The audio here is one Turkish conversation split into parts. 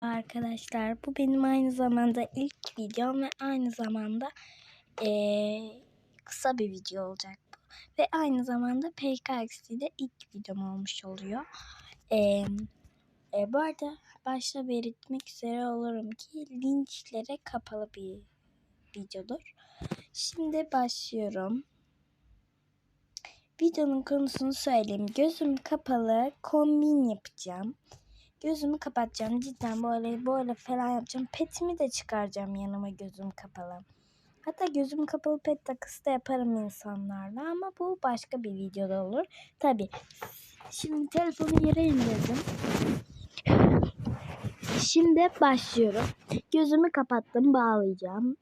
Arkadaşlar bu benim aynı zamanda ilk videom ve aynı zamanda eee, kısa bir video olacak bu. Ve aynı zamanda PKX'de ilk videom olmuş oluyor. Eee, e, bu arada başta belirtmek üzere olurum ki linçlere kapalı bir videodur. Şimdi başlıyorum. Videonun konusunu söyleyeyim. Gözüm kapalı kombin yapacağım. Gözümü kapatacağım. Cidden böyle böyle falan yapacağım. Petimi de çıkaracağım yanıma gözüm kapalı. Hatta gözüm kapalı pet takısı da yaparım insanlarla ama bu başka bir videoda olur. Tabi. Şimdi telefonu yere indirdim. Şimdi başlıyorum. Gözümü kapattım bağlayacağım.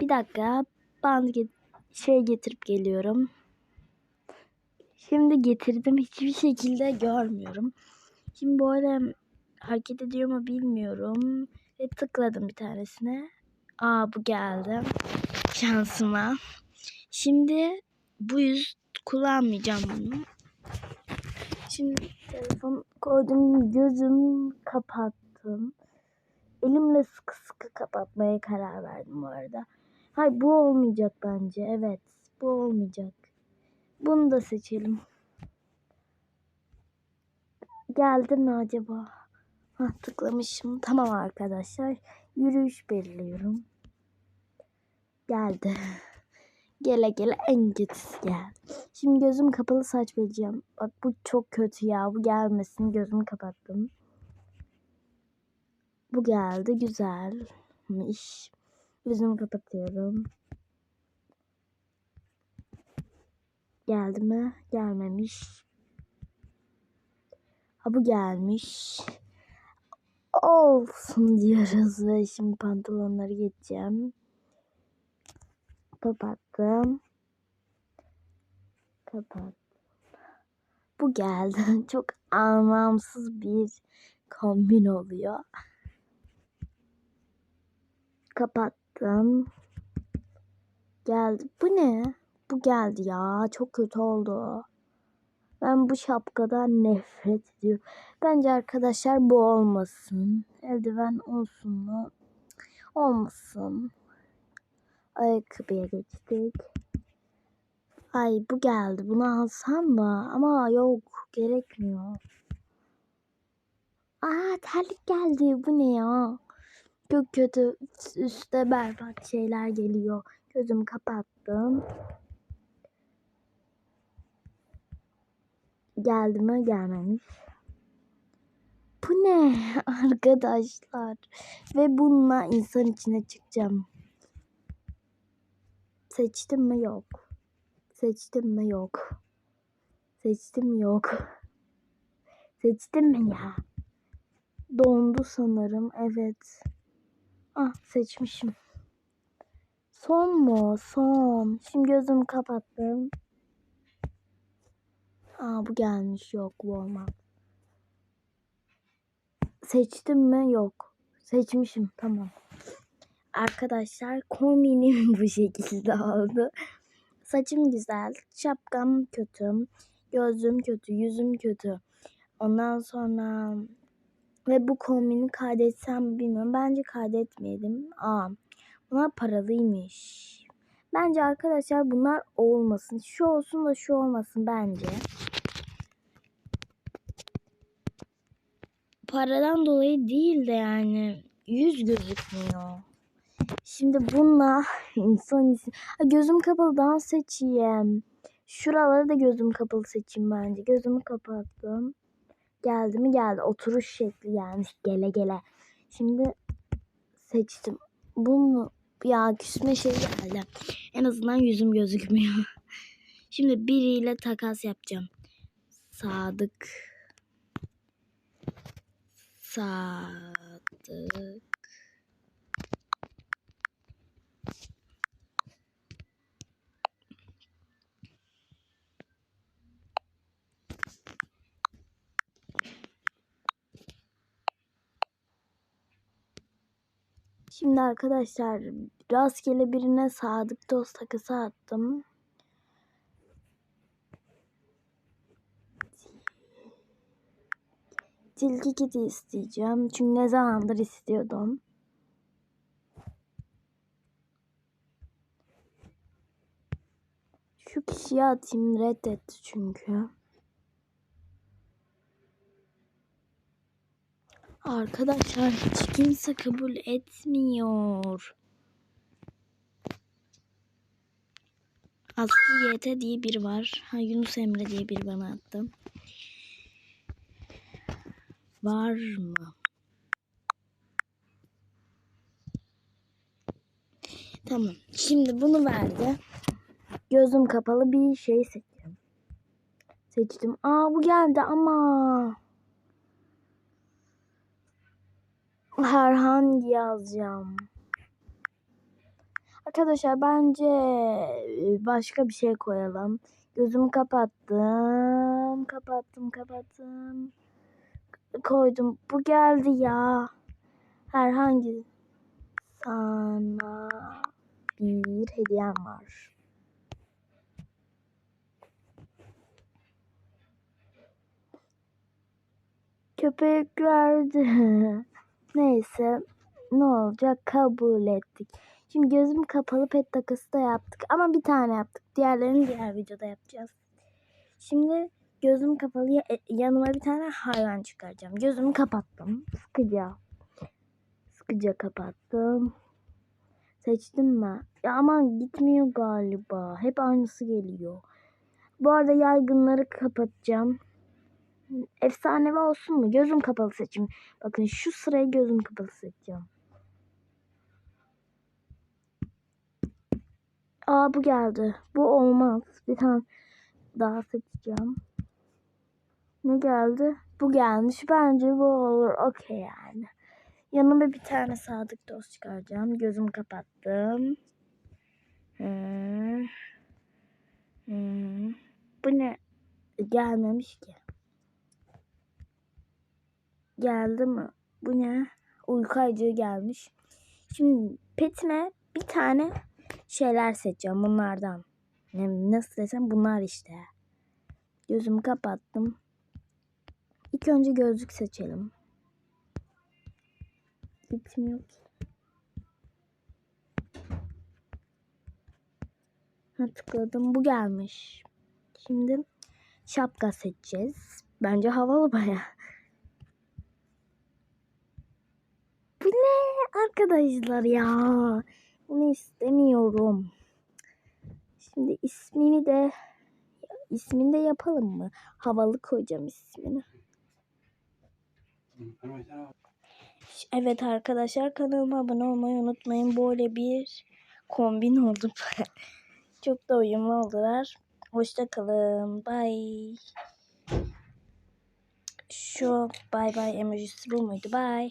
Bir dakika band get şey getirip geliyorum. Şimdi getirdim hiçbir şekilde görmüyorum. Şimdi böyle hareket ediyor mu bilmiyorum. Ve tıkladım bir tanesine. Aa bu geldi. Şansıma. Şimdi bu yüz kullanmayacağım bunu. Şimdi telefon koydum gözüm kapattım. Elimle sıkı sıkı kapatmaya karar verdim bu arada. Hayır bu olmayacak bence. Evet bu olmayacak. Bunu da seçelim. Geldi mi acaba? Hah, tıklamışım. Tamam arkadaşlar. Yürüyüş belirliyorum. Geldi. Gele gele en kötüsü geldi. Şimdi gözüm kapalı saç belirleyeceğim. Bak bu çok kötü ya. Bu gelmesin. Gözümü kapattım. Bu geldi. Güzelmiş. Gözümü kapatıyorum. Geldi mi? Gelmemiş. Ha bu gelmiş. Olsun diyoruz ve şimdi pantolonları geçeceğim. Kapattım. Kapat. Bu geldi. Çok anlamsız bir kombin oluyor. Kapattım. Geldi. Bu ne? Bu geldi ya. Çok kötü oldu. Ben bu şapkadan nefret ediyorum. Bence arkadaşlar bu olmasın. Eldiven olsun mu? Olmasın. Ayakkabıya geçtik. Ay bu geldi. Bunu alsam mı? Ama yok. Gerekmiyor. Aa terlik geldi. Bu ne ya? Çok kötü. Üste berbat şeyler geliyor. Gözümü kapattım. Geldi mi? Gelmemiş. Bu ne arkadaşlar? Ve bununla insan içine çıkacağım. Seçtim mi? Yok. Seçtim mi? Yok. Seçtim mi? Yok. Seçtim mi ya? Dondu sanırım. Evet. Ah seçmişim. Son mu? Son. Şimdi gözümü kapattım. Aa bu gelmiş. Yok bu olmaz. Seçtim mi? Yok. Seçmişim. Tamam. Arkadaşlar kombinim bu şekilde oldu. Saçım güzel. Şapkam kötü. Gözlüğüm kötü. Yüzüm kötü. Ondan sonra ve bu kombini kaydetsem mi bilmiyorum. Bence kaydetmeyelim. Aa, bunlar paralıymış. Bence arkadaşlar bunlar olmasın. Şu olsun da şu olmasın bence. Paradan dolayı değil de yani yüz gözükmüyor. Şimdi bununla insan. Ha, gözüm kapalı dans seçeyim. Şuraları da gözüm kapalı seçeyim bence. Gözümü kapattım. Geldi mi geldi. Oturuş şekli gelmiş. Gele gele. Şimdi seçtim. Bunu ya küsme şey geldi. En azından yüzüm gözükmüyor. Şimdi biriyle takas yapacağım. Sadık. Sadık. Şimdi arkadaşlar rastgele birine sadık dost takısı attım. Tilki kiti isteyeceğim. Çünkü ne zamandır istiyordum. Şu kişiye atayım reddetti çünkü. Arkadaşlar hiç kimse kabul etmiyor. Aslı YT diye biri var. Ha Yunus Emre diye biri bana attı. Var mı? Tamam. Şimdi bunu verdi. Gözüm kapalı bir şey seçtim. Seçtim. Aa bu geldi ama. Herhangi yazacağım. Arkadaşlar bence e, başka bir şey koyalım. Gözümü kapattım. Kapattım kapattım. Koydum. Bu geldi ya. Herhangi sana bir hediyem var. Köpek verdi. Neyse ne olacak kabul ettik. Şimdi gözüm kapalı pet takısı da yaptık ama bir tane yaptık. Diğerlerini diğer videoda yapacağız. Şimdi gözüm kapalı e, yanıma bir tane hayvan çıkaracağım. Gözümü kapattım. Sıkıca. Sıkıca kapattım. Seçtim mi? Ya aman gitmiyor galiba. Hep aynısı geliyor. Bu arada yaygınları kapatacağım. Efsanevi olsun mu? Gözüm kapalı seçeyim. Bakın şu sırayı gözüm kapalı seçeceğim. Aa bu geldi. Bu olmaz. Bir tane daha seçeceğim. Ne geldi? Bu gelmiş. Bence bu olur. Okey yani. Yanıma bir tane sadık dost çıkaracağım. Gözümü kapattım. Bu ne? Gelmemiş ki. Geldi mi? Bu ne? Uyku ayıcığı gelmiş. Şimdi petime bir tane şeyler seçeceğim bunlardan. Ne, nasıl desem bunlar işte. Gözümü kapattım. İlk önce gözlük seçelim. Gitmiyor ki. Ha, tıkladım. Bu gelmiş. Şimdi şapka seçeceğiz. Bence havalı baya. Bu ne arkadaşlar ya? Bunu istemiyorum. Şimdi ismini de ismini de yapalım mı? Havalı koyacağım ismini. Evet arkadaşlar kanalıma abone olmayı unutmayın. Böyle bir kombin oldu. Çok da uyumlu oldular. Hoşça kalın. Bye. Şu bye bye emojisi bu muydu? Bye.